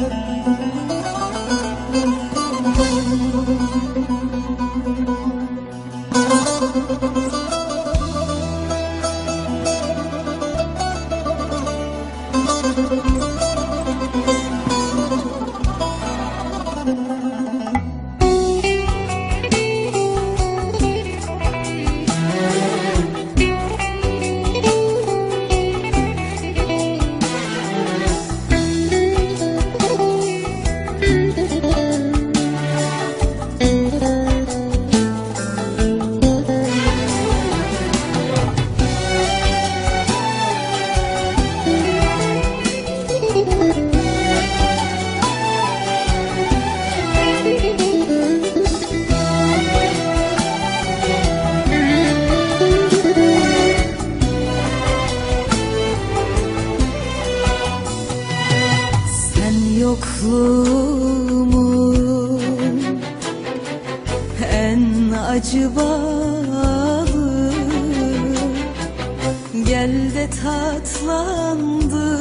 love yokluğumun en acı balı Gel de tatlandır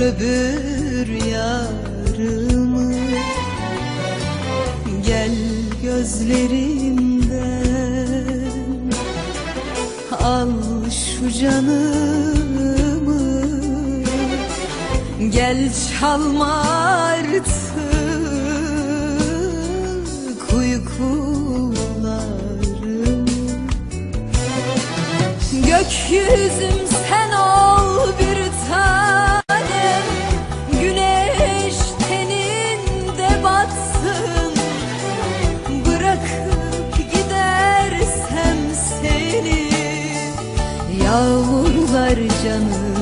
öbür yarımı. Gel gözlerimden al şu canımı Gel çalma artık uykularımı Gökyüzüm sen ol bir tanem. Güneş teninde batsın. Bırakıp gidersem seni Yağmurlar canımı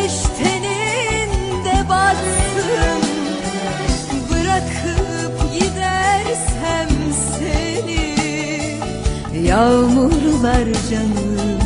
Güneş teninde batsın. Bırakıp gidersem seni Yağmurlar canımı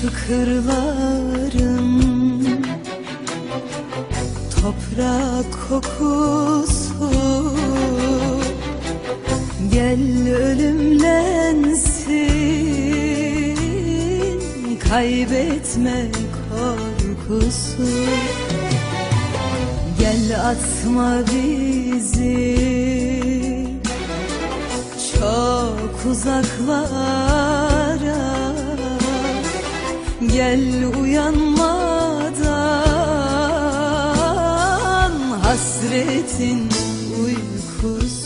şu kırların toprak kokusu. Gel ölümlensin. Kaybetme korkusu. Gel atma bizi. Çok uzaklara Gel uyanmadan hasretin uykusu